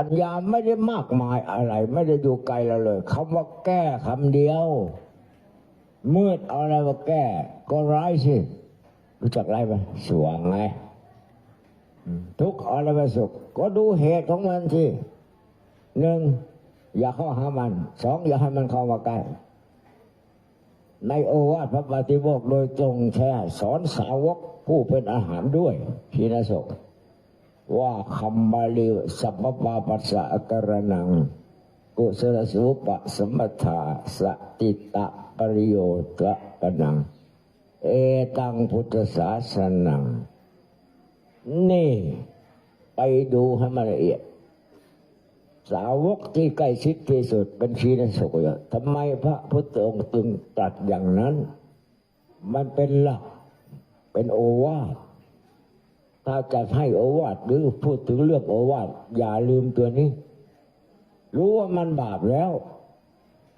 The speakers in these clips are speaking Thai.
ปัญญาไม่ได้มากมายอะไร ไม่ได้อยู่ไกลเราเลยคำว่าแก้คำเดียวมืดเอาอะไรมาแก้ ก็ร้ายสิรู้จักไรไหมสว่างไงทุกข์อะไรมาสุข ก็ดูเหตุของมันสิหนึ่งอย่าเข้าหามันสองอย่าให้มันเข้ามาใกล้ในโอวาทพระปฏิโมกโดยตรงแท้สอนสาวกผู้เป็นอาหารด้วยพีนสก ว่าคำบาลีสัพพปาปัสสะกรนัง กุศลสุปสมถาสติตะปริโยตะปนัง เอตังพุทธศาสนัง นี่ไปดูให้มันละเอียด สาวกที่ใกล้ชิดที่สุดเป็นชีนสกยทำไมพระพุทธองค์จึงตรัสอย่างนั้น มันเป็นหลักเป็นโอวาท ถ้าจะให้โอวาทหรือพูดถึงเรื่องโอวาทอย่าลืมตัวนี้ รู้ว่ามันบาปแล้ว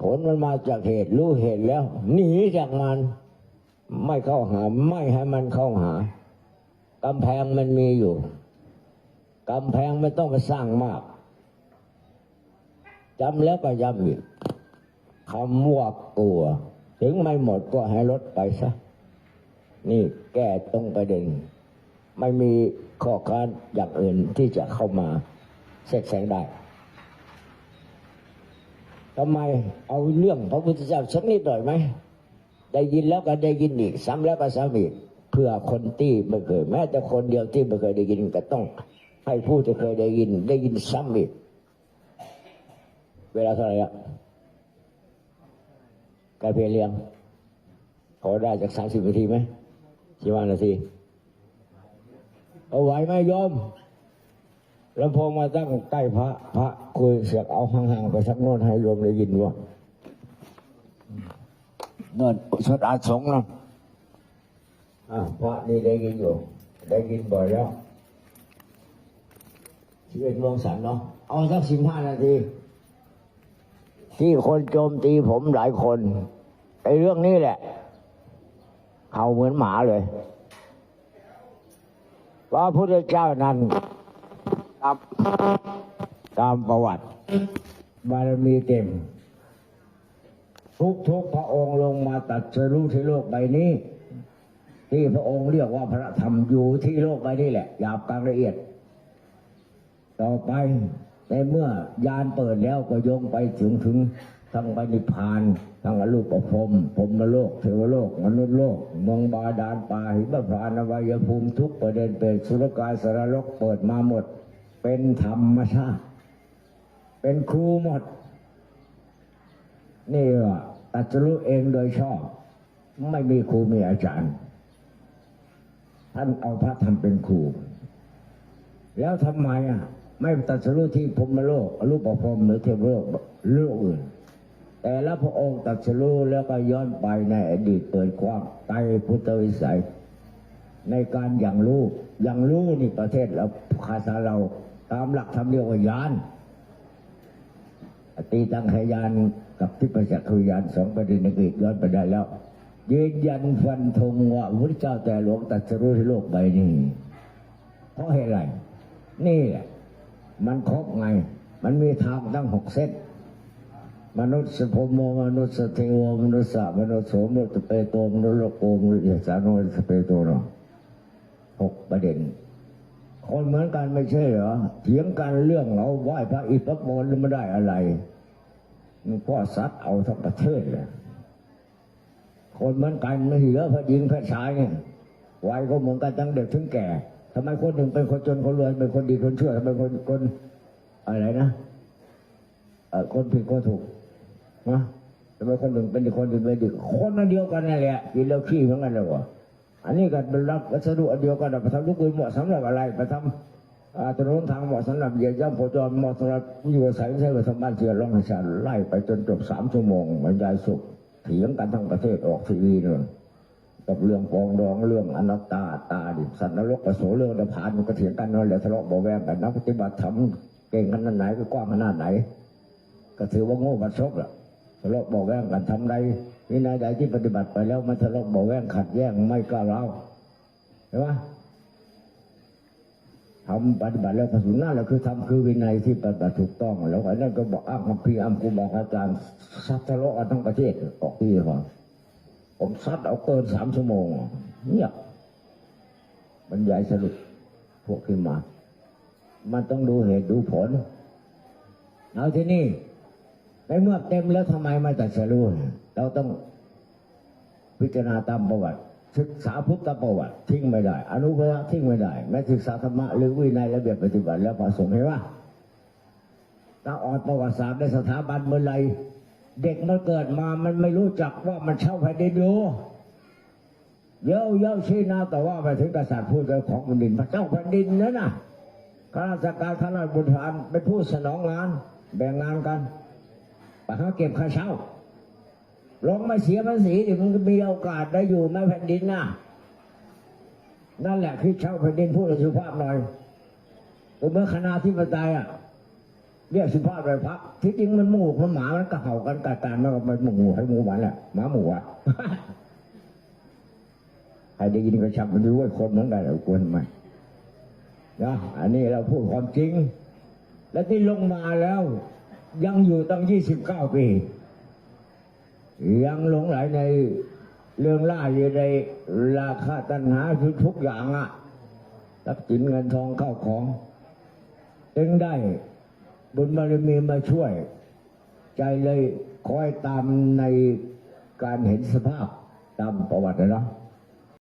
ผลมันมาจากเหตุรู้เหตุแล้วหนีจากมัน ไม่เข้าหา ไม่ให้มันเข้าหากำแพงมันมีอยู่กำแพงไม่ต้องไปสร้างมากจำแล้วก็ย้ำอีกคำว่ากลัว ถึงไม่หมดก็ให้ลดไปซะ นี่แก้ตรงประเด็น ไม่มีข้อค้านอย่างอื่นที่จะเข้ามาแทรกแซงได้ทำไมเอาเรื่องพระพุทธเจ้าสักนิดหน่อยไหมได้ยินแล้วก็ได้ยินอีกซ้ำแล้วก็ซ้ำอีกเพื่อคนที่ไม่เคยแม้แต่คนเดียวที่ไม่เคยได้ยินก็ต้อง ให้ผู้ที่เคยได้ยิน ได้ยินซ้ำอีกเวลาเท่าไหร่อะกายเพลเลียงขอได้จากสามสิบนาทีไหมสิบห้านาที เอาไหวไหมโยมแล้วพอมาตั้งใกล้พระ พระคุยเสียกเอาห่างๆไปสักโน่นให้โยมได้ยินว่าโน่นสวดอาสงนะพระนี่ได้ยินอยู่ ได้ยินบ่อยแล้วสิบเอ็ดโมงสันเนาะเอาสักสิบห้านาที ที่คนโจมตีผมหลายคนไอ้เรื่องนี้แหละ เขาเหมือนหมาเลย พระพุทธเจ้านั้นตามตามประวัติ บารมีเต็ม ทุกทุกๆพระองค์ลงมาตัดสรู้ที่โลกใบนี้ ที่พระองค์เรียกว่าพระธรรมอยู่ที่โลกใบนี้แหละหยาบกลางละเอียด ต่อไปในเมื่อยานเปิดแล้วก็โยงไปถึงถึง ทั้งปณิพพานทั้งอรูปภพพมโลกเทวโลกมนุษย์โลกเมืองบาดาลป่าหิมพานอวัยภูมิทุกประเด็นเป็นสุรกายสารโลกเปิดมาหมด เป็นธรรมชาติ เป็นครูหมด นี่ว่าตัดสรู้เองโดยชอบ ไม่มีครูมีอาจารย์ ท่านเอาพระธรรมเป็นครู แล้วทำไมอะ ไม่ตัดสรู้ที่พรมโลกอรูปภพหรือเทวโลกโลกอื่น แต่ละพระองค์ตัดสรู้แล้วก็ย้อนไปในอดีตเปิดความไตรพุทธวิสัย ในการอย่างรู้อย่างรู้นี่ประเทศเราภาษาเราตามหลักธรรมเรียกว่ายานตีตังขยานกับทิพยจักรยานสองประเด็นนี้ย้อนไปได้แล้วยืนยันฟันธงว่าพระเจ้าแต่หลวงตัดสรู้ที่โลกใบนี้เพราะเหตุไรนี่แหละมันครบไง มันมีทางตั้งหกเส้น มนุษย์สพโมมนุษย์สเทวมนุษย์สามนุษย์โสมนุษย์สเปโตมนุษย์โลกโกมนุษย์สานมนุษย์สเปโตเนาะหกประเด็น คนเหมือนกันไม่ใช่เหรอเถียงกันเรื่องเราไหว้พระอิฐพระโมนไม่ได้อะไรมันพ่อซัดเอาทั้งประเทศเลยคนเหมือนกันไม่เหลือพระหญิงพระชายเนี่ยวัยก็เหมือนกันทั้งเด็กถึงแก่ทำไมคนหนึ่งเป็นคนจนคนรวยเป็นคนดีคนชั่วทำไมคนคนอะไรนะคนผิดคนถูก นะทำไมคนหนึ่งเป็นดีคนดีเป็นดีคนอันเดียวกันนั่นแหละกินแล้วขี้เหมือนกันเลยวะอันนี้ก็เป็นรับวัสดุอันเดียวกันไปทำลูกปืนเหมาะสำหรับอะไรไปทำถนนทางเหมาะสำหรับเหยียบย่ำโผจรเหมาะสำหรับอยู่อาศัยไม่ใช่ไปทำบ้านเชือร้องให้ฉันไล่ไปจนจบสามชั่วโมงบรรยายสุขเถียงกันทั้งประเทศออกทีวีเลยกับเรื่องปองดองเรื่องอนัตตาตาดิสัตว์นรกกระโสเรื่องนภานมันก็เถียงกันนั่นแหละทะเลาะเบาแวงกันนักปฏิบัติธรรมเก่งขนาดไหนก็กว้างขนาดไหน ก็ถือว่าโง่บัดซบล่ะ ทะเลาะเบาแวงกันทำใดวินัยใดที่ปฏิบัติไปแล้วมันทะเลาะเบาแวงขัดแย้งไม่กล้าเล่าเห็นไหมทำปฏิบัติแล้วกระสุนนั่นแหละคือทำคือวินัยที่ปฏิบัติถูกต้อง แล้วไอ้นั่นก็บอกอ้างคำพีร์อ้างครูบอกอาจารย์ซัดทะเลาะกันทั้งประเทศออกที่ก่อนผมซัดเอาเกินสามชั่วโมงเงียบบรรยายสรุปพวกขึ้นมา มันต้องดูเหตุดูผล เอาที่นี่ ในเมื่อเต็มแล้วทำไมไม่ตัดสรู้เราต้องพิจารณาตามประวัติ ศึกษาพุทธประวัติทิ้งไม่ได้ อนุภาทิ้งไม่ได้แม้ศึกษาธรรมะหรือวินัยระเบียบปฏิบัติแล้วผสมให้ว่าถ้าออดประวัติศาสตร์ในสถาบันเมื่อไรเด็กมันเกิดมามันไม่รู้จักว่ามันเช่าแผ่นดินอยู่เยอะเยอะชี้หน้าแต่ว่าไปถึงกษัตริย์ผู้เจ้าของแผ่นดินพระเจ้าแผ่นดินนั่นน่ะข้าราชการข้าราชบุตรานเป็นผู้สนองงาน แบ่งงานกัน ไปหาเก็บค่าเช่าลงมาเสียภาษีดิมันมีโอกาสได้อยู่ในแผ่นดินนะนั่นแหละคือเช่าแผ่นดินพูดสุภาพหน่อยเมื่อคณะที่ปไตยอะเรียกสุภาพไปพักที่จริงมันหมูมันหมามันก็เห่ากันกัดกันมันก็มันหมูให้หมูหวานแหละหมาหมูอะใครได้ยินก็ชักมันรู้ว่าคนเหมือนกันเราควรไหมนะอันนี้เราพูดความจริง และที่ลงมาแล้ว ยังอยู่ตั้งยี่สิบเก้าปี ยังหลงไหลในเรื่องล่าอยู่ในราคาตัณหาทุกทุกอย่างอะทรัพย์สินเงินทองเข้าของจึงได้บุญบารมีมาช่วย ใจเลยคอยตามในการเห็นสภาพตามประวัตินะเนะ